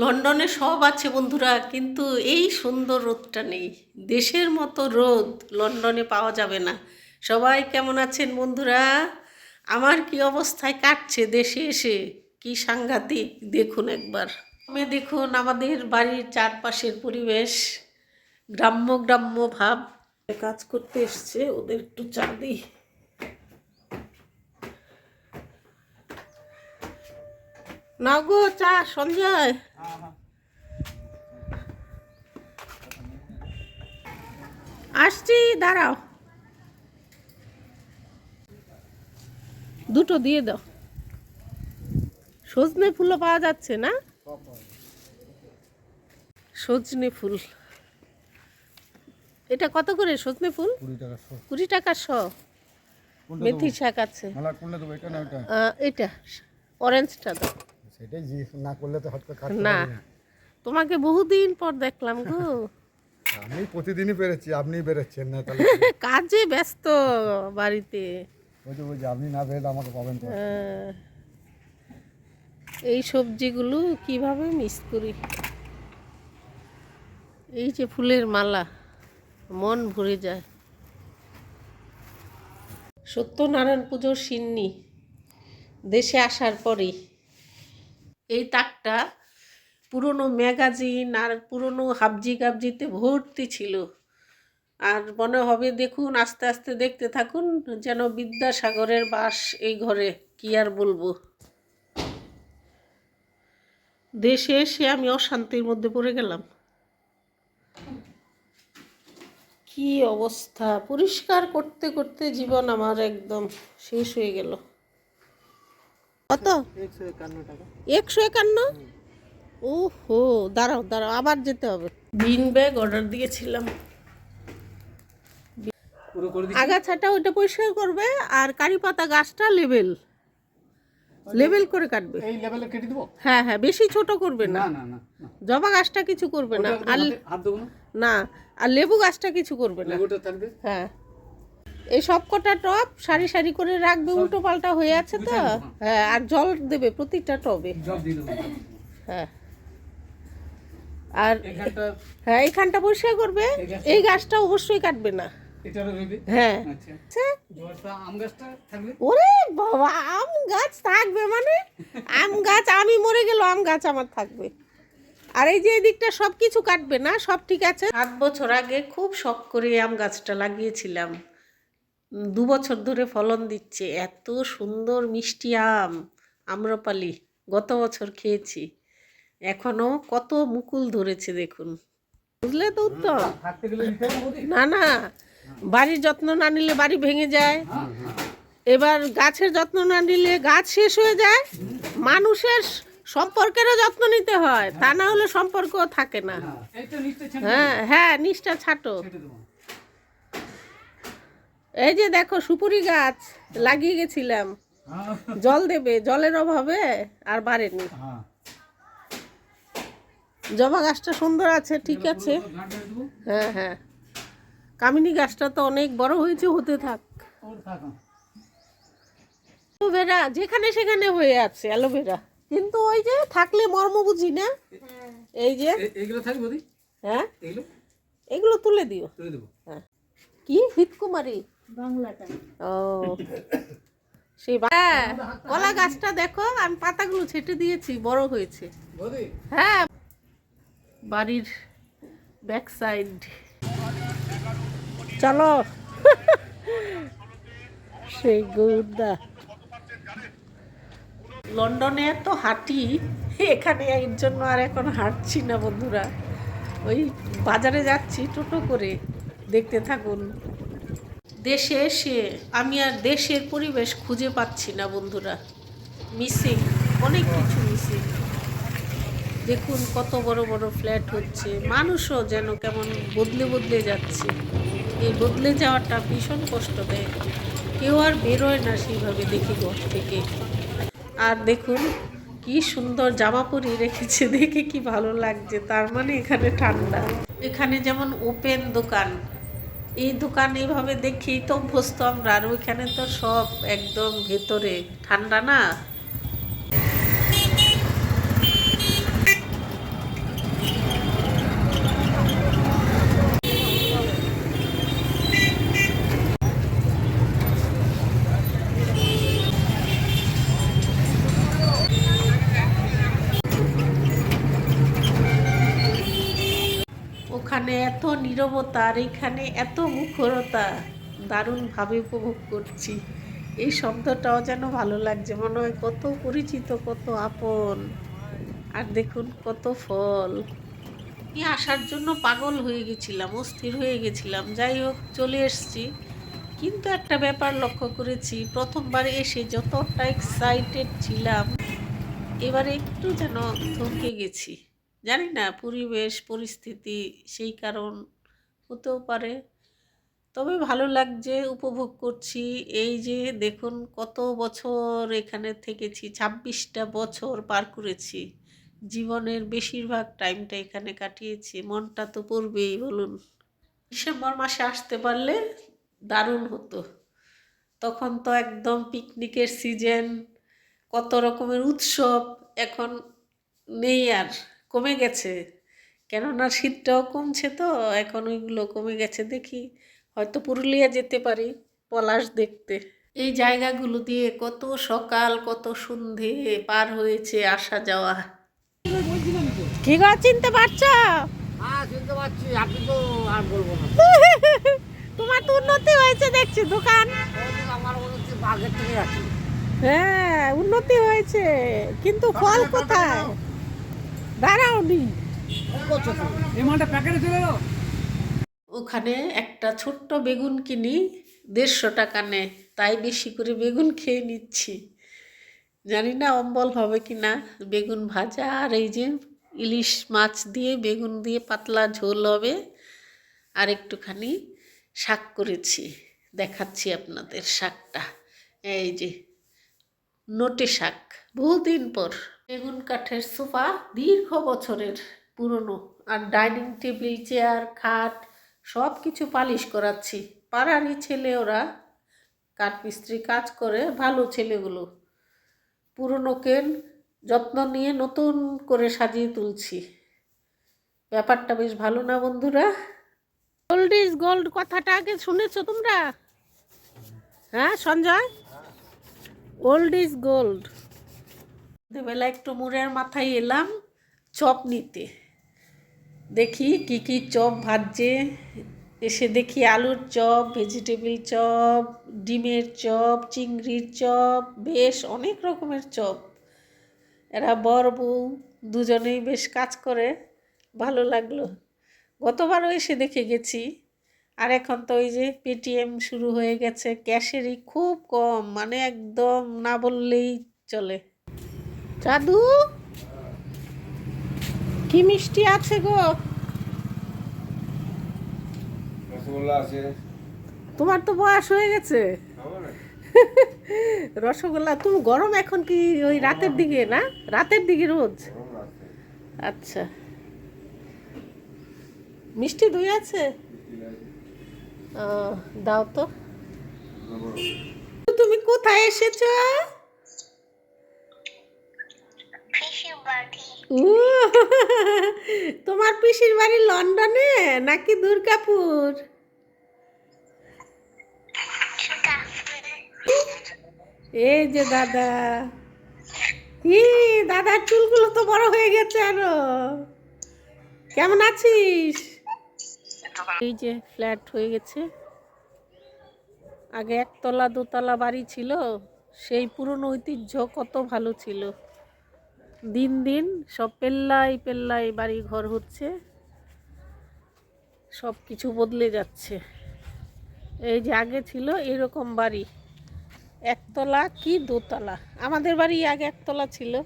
লন্ডনে সব আছে বন্ধুরা, কিন্তু এই সুন্দর রোদটা নেই। দেশের মতো রোদ লন্ডনে পাওয়া যাবে না। সবাই কেমন আছেন বন্ধুরা? আমার কি অবস্থায় কাটছে দেশে এসে? কি সাংঘাতিক, দেখুন একবার। আমি দেখুন আমাদের বাড়ির চারপাশের পরিবেশ। গ্রাম্য গ্রাম্য ভাব। কাজ করতে এসছে, ওদের একটু চা দিই। নাও গো চা সঞ্জয় আসছি দাঁড়াও। দুটো দিয়ে দাও। সজনে ফুলও পাওয়া যাচ্ছে না? সজনে ফুল। এটা কত করে সজনে ফুল? কুড়ি টাকা শো। মেথি শাক আছে। এটা অরেঞ্জটা দাও। সেটাই না করলে তো হট করে না। তোমাকে বহুদিন পর দেখলাম গো। আমি প্রতিদিনই পেরেছি আপনি বেরোচ্ছেন না তাহলে। কাজে ব্যস্ত বাড়িতে। ওই যে ওই যে আপনি না বেরোলে আমাকে পাবেন তো এই সবজিগুলো কীভাবে মিস করি? এই যে ফুলের মালা মন ভরে যায়। সত্যনারায়ণ পুজোর সিন্নি দেশে আসার পরেই। এই তাকটা পুরনো ম্যাগাজিন আর পুরনো হাবজি গাবজিতে ভর্তি ছিল। আর মনে হবে দেখুন, আস্তে আস্তে দেখতে থাকুন যেন বিদ্যাসাগরের বাস এই ঘরে, কি আর বলব। দেশে এসে আমি অশান্তির মধ্যে পড়ে গেলাম। কি অবস্থা? পরিষ্কার করতে করতে জীবন আমার একদম শেষ হয়ে গেল। কত? একশো একান্ন? ও হো দাঁড়াও দাঁড়াও আবার যেতে হবে। বিন ব্যাগ অর্ডার দিয়েছিলাম। আগাছাটা ওইটা পরিষ্কার করবে আর কারি পাতা গাছটা লেবেল। লেবেল করে কাটবে। এই লেভেলে কেটে দেবো? হ্যাঁ হ্যাঁ বেশি ছোট করবে না। না না না না। জবা গাছটা কিছু করবে না। আর হাতে- হাত দেবো না? না আর লেবু গাছটা কিছু করবে না। লেবুটা থাকবে? হ্যাঁ। এই সব কটা টপ সারি সারি করে রাখবে উল্টো পাল্টা হয়ে আছে তো? হ্যাঁ। আর জল দেবে প্রতিটা টবে। হ্যাঁ। আর হ্যাঁ এইখানটা পরিষ্কার করবে। এই গাছটা? অবশ্যই কাটবে না। হ্যাঁ। আচ্ছা। আচ্ছা। জলটা আম গাছটা থাকবে? ওরে বাবা আম গাছ থাকবে মানে? আম গাছ আমি মরে গেল আম গাছ আমার থাকবে। আর এই যে এদিকটা সব কিছু কাটবে না সব ঠিক আছে? সাত বছর আগে খুব শখ করে আম গাছটা লাগিয়েছিলাম। দু বছর ধরে ফলন দিচ্ছে এত সুন্দর মিষ্টি আম আম্রপালি গত বছর খেয়েছি এখনও কত মুকুল ধরেছে দেখুন। বুঝলে তো উত্তম? না না বাড়ির যত্ন না নিলে বাড়ি ভেঙে যায় এবার গাছের যত্ন না নিলে গাছ শেষ হয়ে যায় মানুষের সম্পর্কেরও যত্ন নিতে হয় তা না হলে সম্পর্ক থাকে না। হ্যাঁ হ্যাঁ নিষ্ঠা ছাটো। এই যে দেখো সুপুরি গাছ লাগিয়ে গেছিলাম। জল দেবে জলের অভাবে আর বাড়েনি। জবা গাছটা সুন্দর আছে ঠিক আছে। হ্যাঁ হ্যাঁ। কামিনী গাছটা তো অনেক বড় হয়েছে হতে থাক। অ্যালোভেরা যেখানে সেখানে হয়ে আছে অ্যালোভেরা। কিন্তু ওই যে থাকলে মর্ম বুঝি না? এই যে। থাকবে হ্যাঁ? এগুলো? এগুলো তুলে দিও। তুলে দেবো। হ্যাঁ। কি? হিতকুমারী? ও। সেই হ্যাঁ কলা গাছটা দেখো আমি পাতাগুলো ছেটে দিয়েছি বড় হয়েছে। হ্যাঁ। বাড়ির ব্যাক সাইড চলো। সেই গুড্ডা লন্ডনে তো হাঁটি এখানে এর জন্য আর এখন হাঁটছি না বন্ধুরা। ওই বাজারে যাচ্ছি টোটো করে। দেখতে থাকুন। দেশে এসে আমি আর দেশের পরিবেশ খুঁজে পাচ্ছি না, বন্ধুরা। মিসিং অনেক কিছু মিসিং দেখুন কত বড় বড় ফ্ল্যাট হচ্ছে। মানুষও যেন কেমন বদলে বদলে যাচ্ছে। এই বদলে যাওয়াটা ভীষণ কষ্ট দেয় কেউ আর বেরোয় না সেইভাবে দেখি ঘর থেকে। আর দেখুন, কি সুন্দর জামা পরিয়ে রেখেছে। দেখে কি ভালো লাগছে। তার মানে এখানে ঠান্ডা। এখানে যেমন ওপেন দোকান এই দোকান এইভাবে দেখি তো অভ্যস্ত আমরা, আর ওইখানে তো সব একদম ভেতরে। ঠান্ডা না? ওখানে এত নীরবতা আর এখানে এত মুখরতা দারুণভাবে উপভোগ করছি। এই শব্দটাও যেন ভালো লাগছে, মনে হয় কত পরিচিত, কত আপন। আর দেখুন কত ফল। আমি আসার জন্য পাগল হয়ে গেছিলাম, অস্থির হয়ে গেছিলাম। যাই হোক, চলে এসেছি। কিন্তু একটা ব্যাপার লক্ষ্য করেছি, প্রথমবার এসে যতটা এক্সাইটেড ছিলাম, এবারে একটু যেন থমকে গেছি। জানি না, পরিবেশ, পরিস্থিতি সেই কারণ হতেও পারে। তবে ভালো লাগছে, উপভোগ করছি। এই যে দেখুন, কত বছর এখানে থেকেছি, ছাব্বিশটা বছর পার করেছি। জীবনের বেশিরভাগ টাইমটা এখানে কাটিয়েছি। মনটা তো পড়বেই, বলুন। ডিসেম্বর মাসে আসতে পারলে দারুণ হতো। তখন তো একদম পিকনিকের সিজন কত রকমের উৎসব, এখন নেই আর। কমে গেছে। কেননা শীতটাও কমছে তো এখন ওইগুলো কমে গেছে দেখি। হয়তো পুরুলিয়া যেতে পারি পলাশ দেখতে। এই জায়গাগুলো দিয়ে কত সকাল কত সন্ধে পার হয়েছে আসা যাওয়া। কি গো চিনতে পারছ? হ্যাঁ তোমার তো উন্নতি হয়েছে দেখছি দোকান। আমার মনে হচ্ছে আগের হ্যাঁ উন্নতি হয়েছে। কিন্তু ফল কোথায়? এলো? ওখানে একটা ছোট্ট বেগুন কিনি দেড়শো টাকা নেয় তাই বেশি করে বেগুন খেয়ে নিচ্ছি। জানি না অম্বল হবে কি না বেগুন ভাজা আর এই যে ইলিশ মাছ দিয়ে বেগুন দিয়ে পাতলা ঝোল হবে আর একটুখানি শাক করেছি। দেখাচ্ছি আপনাদের শাকটা। এই যে নোটে শাক বহুদিন পর। বেগুন কাঠের সোফা দীর্ঘ বছরের পুরনো আর ডাইনিং টেবিল চেয়ার খাট সব কিছু পালিশ করাচ্ছি। পাড়ারই ছেলে ওরা। কাঠমিস্ত্রি কাজ করে ভালো ছেলেগুলো। পুরনোকে যত্ন নিয়ে নতুন করে সাজিয়ে তুলছি। ব্যাপারটা বেশ ভালো না বন্ধুরা? গোল্ড ইজ গোল্ড কথাটা আগে শুনেছো তোমরা? হ্যাঁ সঞ্জয়? ওল্ড ইজ গোল্ড বেলা একটু মুড়ের মাথায় এলাম, চপ নিতে। দেখি কি কি চপ ভাজছে। এসে দেখি আলুর চপ ভেজিটেবিল চপ, ডিমের চপ, চিংড়ির চপ, বেশ অনেক রকমের চপ। এরা বর বউ দুজনেই বেশ কাজ করে, ভালো লাগল। গতবারও এসে দেখে গেছি। আর এখন তো ওই যে পেটিএম শুরু হয়ে গেছে, ক্যাশেরই খুব কম মানে একদম না বললেই চলে। জাদু কি মিষ্টি আছে গো? আছে। তোমার তো বয়স হয়ে গেছে। রসগোল্লা তুমি গরম এখন কি ওই রাতের দিকে না? রাতের দিকে রোজ? আচ্ছা। মিষ্টি দই আছে? দাও তো। তুমি কোথায় এসেছ? তোমার পিসির বাড়ি লন্ডনে নাকি দুর্গাপুর? এই যে দাদা। ই দাদার চুলগুলো তো বড় হয়ে গেছে আরও। কেমন আছিস? এই যে ফ্ল্যাট হয়ে গেছে। আগে একতলা, দোতলা বাড়ি ছিল। সেই পুরনো ঐতিহ্য কত ভালো ছিল। দিন দিন সব পেল্লাই পেল্লাই বাড়ি ঘর হচ্ছে। সব কিছু বদলে যাচ্ছে। এই যে আগে ছিল এরকম বাড়ি। একতলা কি দোতলা? আমাদের বাড়ি আগে একতলা ছিল।